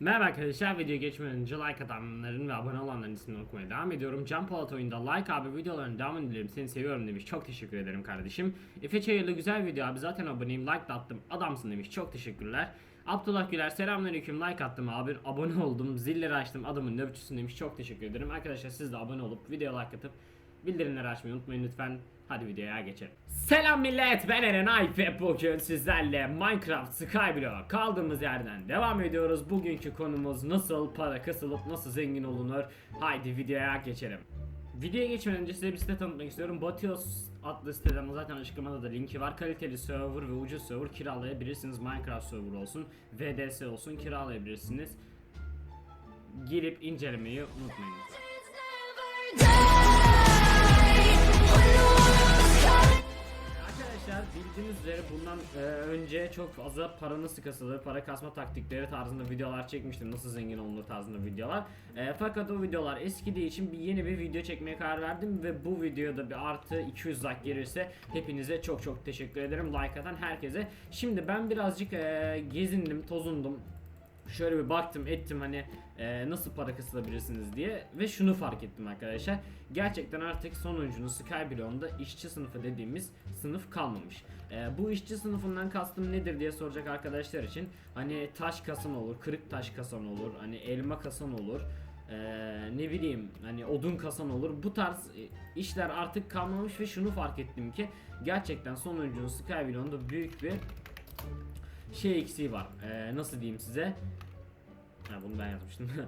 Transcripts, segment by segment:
Merhaba arkadaşlar video geçmeden önce like atanların ve abone olanların ismini okumaya devam ediyorum. Can Polat oyunda like abi videoların devamını dilerim seni seviyorum demiş. Çok teşekkür ederim kardeşim. Efe Çayırlı güzel video abi. Zaten aboneyim like da attım. Adamsın demiş. Çok teşekkürler. Abdullah Güler selamünaleyküm. Like attım abi. Abone oldum. Zilleri açtım. Adamın nöbetçüsün demiş. Çok teşekkür ederim. Arkadaşlar siz de abone olup video like atıp bildirimleri açmayı unutmayın lütfen. Hadi videoya geçelim. Selam millet ben Eren Ayıp ve bugün sizlerle Minecraft Skyblock kaldığımız yerden devam ediyoruz. Bugünkü konumuz nasıl para kasılıp nasıl zengin olunur. Haydi videoya geçelim. Videoya geçmeden önce size bir site tanıtmak istiyorum. Batios adlı siteden zaten açıklamada da linki var. Kaliteli server ve ucuz server kiralayabilirsiniz. Minecraft server olsun, VDS olsun kiralayabilirsiniz. Girip incelemeyi unutmayın. Bildiğiniz üzere bundan e, önce çok fazla para nasıl para kasma taktikleri tarzında videolar çekmiştim. Nasıl zengin olunur tarzında videolar. E, fakat o videolar eskidiği için bir yeni bir video çekmeye karar verdim ve bu videoda bir artı 200 like gelirse hepinize çok çok teşekkür ederim. Like atan herkese. Şimdi ben birazcık e, gezindim, tozundum şöyle bir baktım ettim hani e, nasıl para kasılabilirsiniz diye ve şunu fark ettim arkadaşlar. Gerçekten artık sonuncunun Skyblock'da işçi sınıfı dediğimiz sınıf kalmamış. E, bu işçi sınıfından kastım nedir diye soracak arkadaşlar için hani taş kasan olur, kırık taş kasan olur, hani elma kasan olur. e, ne bileyim hani odun kasan olur bu tarz e, işler artık kalmamış ve şunu fark ettim ki gerçekten sonuncunun Skyblock'da büyük bir şey eksiği var. Ee, nasıl diyeyim size? Ha bunu ben yazmıştım.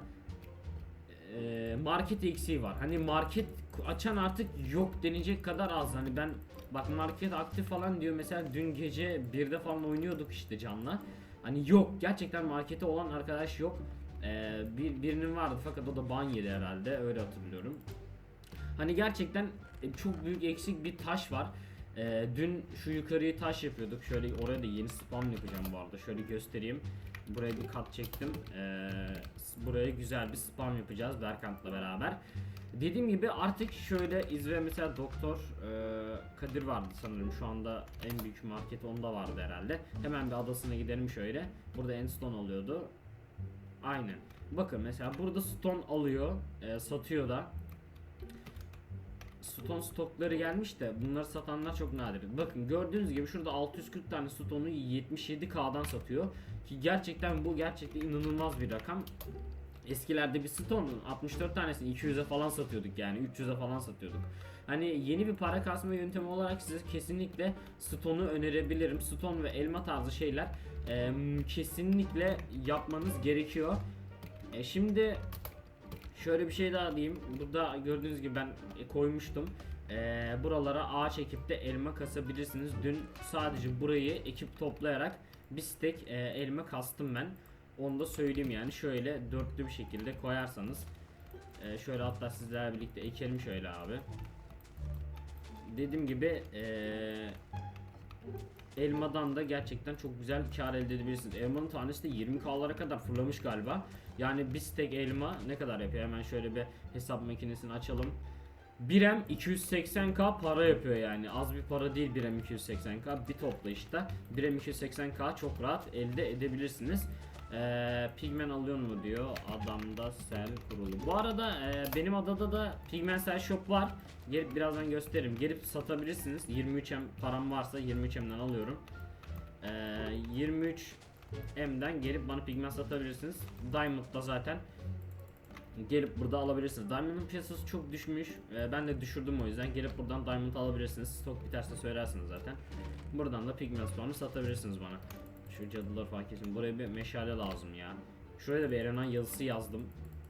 Ee, market eksiği var. Hani market açan artık yok denecek kadar az. Hani ben bak market aktif falan diyor. Mesela dün gece birde falan oynuyorduk işte canla. Hani yok gerçekten markete olan arkadaş yok. Ee, bir birinin vardı fakat o da ban yedi herhalde öyle hatırlıyorum. Hani gerçekten e, çok büyük eksik bir taş var. Ee, dün şu yukarıyı taş yapıyorduk. Şöyle oraya da yeni spam yapacağım bu arada. Şöyle göstereyim. Buraya bir kat çektim. Ee, buraya güzel bir spam yapacağız Berkant'la beraber. Dediğim gibi artık şöyle izle mesela Doktor e, Kadir vardı sanırım. Şu anda en büyük market onda vardı herhalde. Hemen bir adasına gidelim şöyle. Burada Endstone oluyordu. Aynen. Bakın mesela burada stone alıyor, e, satıyor da. Stone stokları gelmiş de bunları satanlar çok nadir. Bakın gördüğünüz gibi şurada 640 tane stone'u 77k'dan satıyor. Ki gerçekten bu gerçekten inanılmaz bir rakam. Eskilerde bir stone'un 64 tanesini 200'e falan satıyorduk yani 300'e falan satıyorduk. Hani yeni bir para kasma yöntemi olarak size kesinlikle stone'u önerebilirim. Stone ve elma tarzı şeyler e, kesinlikle yapmanız gerekiyor. E, şimdi Şöyle bir şey daha diyeyim. Burada gördüğünüz gibi ben e, koymuştum. Ee, buralara ağaç ekip de elma kasabilirsiniz. Dün sadece burayı ekip toplayarak bir stek e, elma kastım ben. Onu da söyleyeyim yani. Şöyle dörtlü bir şekilde koyarsanız. e, şöyle hatta sizlerle birlikte ekelim şöyle abi. Dediğim gibi eee elmadan da gerçekten çok güzel kar elde edebilirsiniz. Elmanın tanesi de 20k'lara kadar fırlamış galiba. Yani bir stek elma ne kadar yapıyor? Hemen şöyle bir hesap makinesini açalım. 1M 280k para yapıyor yani. Az bir para değil 1M 280k. Bir toplayışta 1M 280k çok rahat elde edebilirsiniz. Ee, pigmen alıyor mu diyor. Adamda sel kurulu. Bu arada e, benim adada da pigmen sel shop var. Gelip birazdan gösteririm. Gelip satabilirsiniz. 23M param varsa 23M'den alıyorum. Ee, 23M'den gelip bana pigmen satabilirsiniz. Diamond'da zaten gelip burada alabilirsiniz. Diamond'ın piyasası çok düşmüş. Ee, ben de düşürdüm o yüzden. Gelip buradan Diamond alabilirsiniz. Stok biterse söylersiniz zaten. Buradan da pigment spawn'ı satabilirsiniz bana. Şu cadılar fark etsin. Buraya bir meşale lazım ya. Şuraya da bir Erenan yazısı yazdım.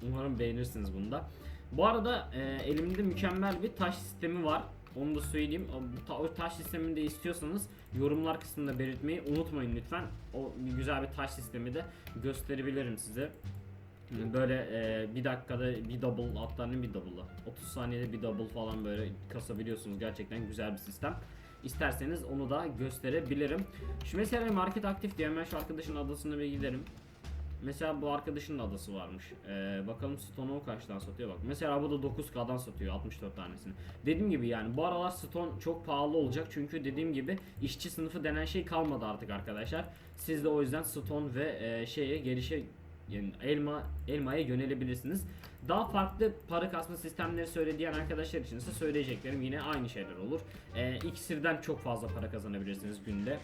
Umarım beğenirsiniz bunu da. Bu arada e, elimde mükemmel bir taş sistemi var. Onu da söyleyeyim. O, ta- o taş sistemini de istiyorsanız yorumlar kısmında belirtmeyi unutmayın lütfen. O güzel bir taş sistemi de gösterebilirim size. Böyle e, bir dakikada bir double hatta ne bir double'ı 30 saniyede bir double falan böyle kasabiliyorsunuz gerçekten güzel bir sistem. İsterseniz onu da gösterebilirim. Şu mesela market aktif diye hemen şu arkadaşın adasına bir gidelim. Mesela bu arkadaşın da adası varmış. Ee, bakalım Stone'u kaçtan satıyor bak. Mesela bu da 9K'dan satıyor 64 tanesini. Dediğim gibi yani bu aralar Stone çok pahalı olacak. Çünkü dediğim gibi işçi sınıfı denen şey kalmadı artık arkadaşlar. Siz de o yüzden Stone ve e, şeye gelişe yani elma elmaya yönelebilirsiniz. Daha farklı para kasma sistemleri söyleyen arkadaşlar için ise söyleyeceklerim yine aynı şeyler olur. E, iksirden çok fazla para kazanabilirsiniz günde.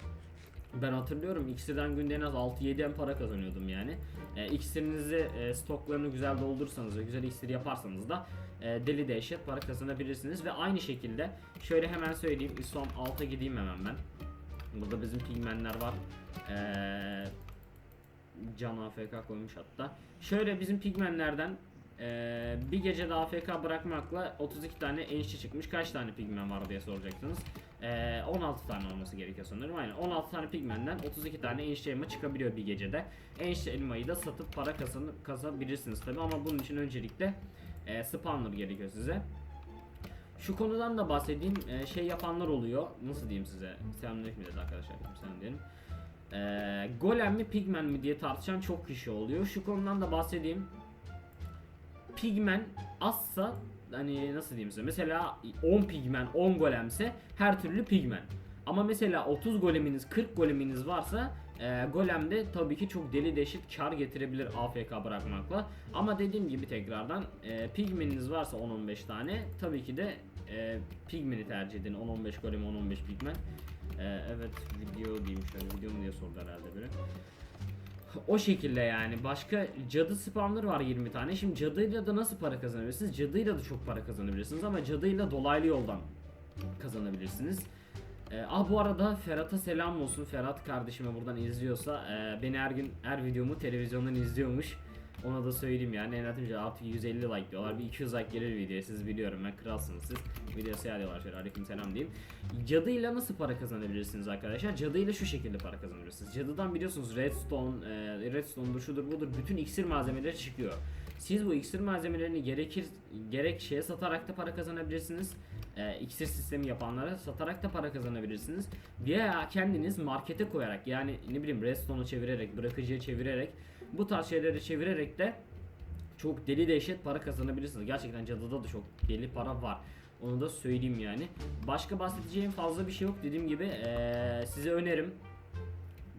Ben hatırlıyorum iksirden günde en az 6-7 en para kazanıyordum yani. E, iksirinizi e, stoklarını güzel doldursanız ve güzel iksir yaparsanız da e, deli dehşet para kazanabilirsiniz. Ve aynı şekilde şöyle hemen söyleyeyim. son alta gideyim hemen ben. Burada bizim pigmenler var. Eee Can AFK koymuş hatta. Şöyle bizim pigmenlerden eee, bir gecede AFK bırakmakla 32 tane enişte çıkmış. Kaç tane pigmen var diye soracaksınız. Eee, 16 tane olması gerekiyor sanırım. Aynen 16 tane pigmenden 32 tane enişte elma çıkabiliyor bir gecede. Enişte elmayı da satıp para kazan kazabilirsiniz tabi ama bunun için öncelikle eee spawner gerekiyor size. Şu konudan da bahsedeyim. Ee, şey yapanlar oluyor. Nasıl diyeyim size? Selamünaleyküm dedi arkadaşlar. Selam diyelim. Ee, golem mi pigmen mi diye tartışan çok kişi oluyor. Şu konudan da bahsedeyim. Pigmen azsa hani nasıl diyeyim size? Mesela 10 pigmen 10 golemse her türlü pigmen. Ama mesela 30 goleminiz 40 goleminiz varsa e, golemde tabii ki çok deli deşit kar getirebilir AFK bırakmakla. Ama dediğim gibi tekrardan e, pigmeniniz varsa 10-15 tane tabii ki de e, pigmeni tercih edin. 10-15 golem 10-15 pigmen. E, evet video diyeyim şöyle video mu diye sordu herhalde biri. O şekilde yani. Başka cadı spamları var 20 tane. Şimdi cadıyla da nasıl para kazanabilirsiniz? Cadıyla da çok para kazanabilirsiniz ama cadıyla dolaylı yoldan kazanabilirsiniz. Ee, ah bu arada Ferhat'a selam olsun. Ferhat kardeşime buradan izliyorsa e, beni her gün her videomu televizyondan izliyormuş. Ona da söyleyeyim yani en azından artık 150 like diyorlar. Bir 200 like gelir videoya siz biliyorum ben kralsınız siz. Video seyir diyorlar şöyle aleyküm selam diyeyim. Cadıyla nasıl para kazanabilirsiniz arkadaşlar? Cadıyla şu şekilde para kazanabilirsiniz. Cadıdan biliyorsunuz redstone, e, redstone'dur şudur budur bütün iksir malzemeleri çıkıyor. Siz bu iksir malzemelerini gerekir gerek şeye satarak da para kazanabilirsiniz. E, iksir sistemi yapanlara satarak da para kazanabilirsiniz. Veya kendiniz markete koyarak yani ne bileyim redstone'u çevirerek, bırakıcıya çevirerek bu tarz şeyleri çevirerek de çok deli dehşet para kazanabilirsiniz. Gerçekten cadıda da çok deli para var. Onu da söyleyeyim yani. Başka bahsedeceğim fazla bir şey yok. Dediğim gibi eee, size önerim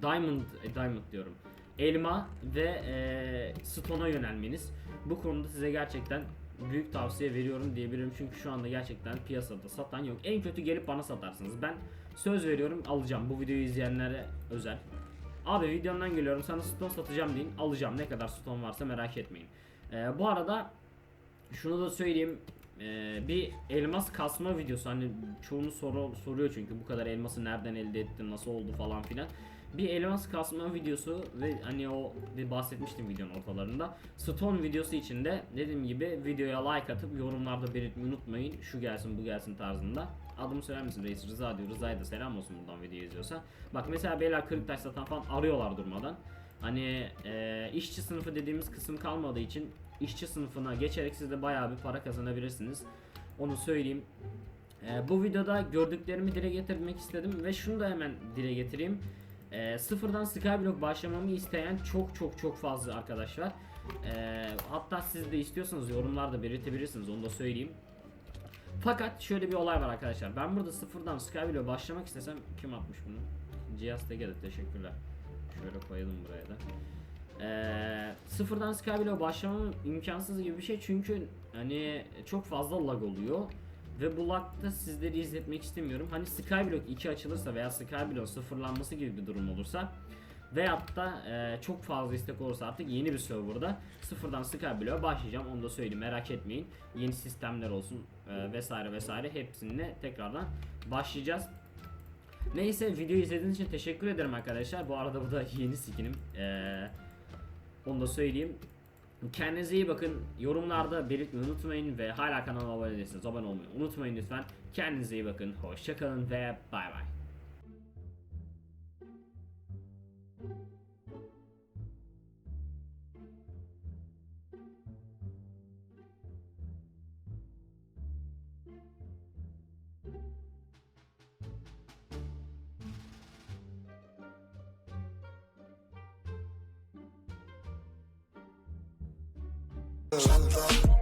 Diamond, e, Diamond diyorum. Elma ve eee Stone'a yönelmeniz. Bu konuda size gerçekten büyük tavsiye veriyorum diyebilirim. Çünkü şu anda gerçekten piyasada satan yok. En kötü gelip bana satarsınız. Ben söz veriyorum alacağım. Bu videoyu izleyenlere özel. Abi videomdan geliyorum sana stone satacağım deyin alacağım ne kadar stone varsa merak etmeyin. Ee, bu arada şunu da söyleyeyim Ee, bir elmas kasma videosu hani çoğunu soru, soruyor çünkü bu kadar elması nereden elde ettin nasıl oldu falan filan. Bir elmas kasma videosu ve hani o bir bahsetmiştim videonun ortalarında. Stone videosu için de dediğim gibi videoya like atıp yorumlarda belirtmeyi unutmayın. Şu gelsin bu gelsin tarzında. Adımı söyler misin reis Rıza diyor. Rıza'ya da selam olsun buradan video izliyorsa. Bak mesela beyler kırık taş satan falan arıyorlar durmadan. Hani e, işçi sınıfı dediğimiz kısım kalmadığı için işçi sınıfına geçerek siz de bayağı bir para kazanabilirsiniz. Onu söyleyeyim. E, bu videoda gördüklerimi dile getirmek istedim ve şunu da hemen dile getireyim. E, sıfırdan Skyblock başlamamı isteyen çok çok çok fazla arkadaş var. E, hatta siz de istiyorsanız yorumlarda belirtebilirsiniz onu da söyleyeyim. Fakat şöyle bir olay var arkadaşlar. Ben burada sıfırdan Skyblock'a başlamak istesem kim atmış bunu? Cihaz Tege'de teşekkürler. Şöyle koyalım buraya da. Ee, sıfırdan Skyblock'a başlamam imkansız gibi bir şey çünkü hani çok fazla lag oluyor. Ve bu lagda sizleri izletmek istemiyorum. Hani Skyblock 2 açılırsa veya Skyblock sıfırlanması gibi bir durum olursa Veyahut da e, çok fazla istek olursa artık yeni bir serverda sıfırdan Skyblock'a başlayacağım. Onu da söyleyeyim merak etmeyin. Yeni sistemler olsun e, vesaire vesaire hepsine tekrardan başlayacağız. Neyse videoyu izlediğiniz için teşekkür ederim arkadaşlar. Bu arada bu da yeni skinim. E, onu da söyleyeyim. Kendinize iyi bakın. Yorumlarda belirtmeyi unutmayın ve hala kanala abone değilseniz abone olmayı unutmayın lütfen. Kendinize iyi bakın. Hoşçakalın ve bay bay. Shut up.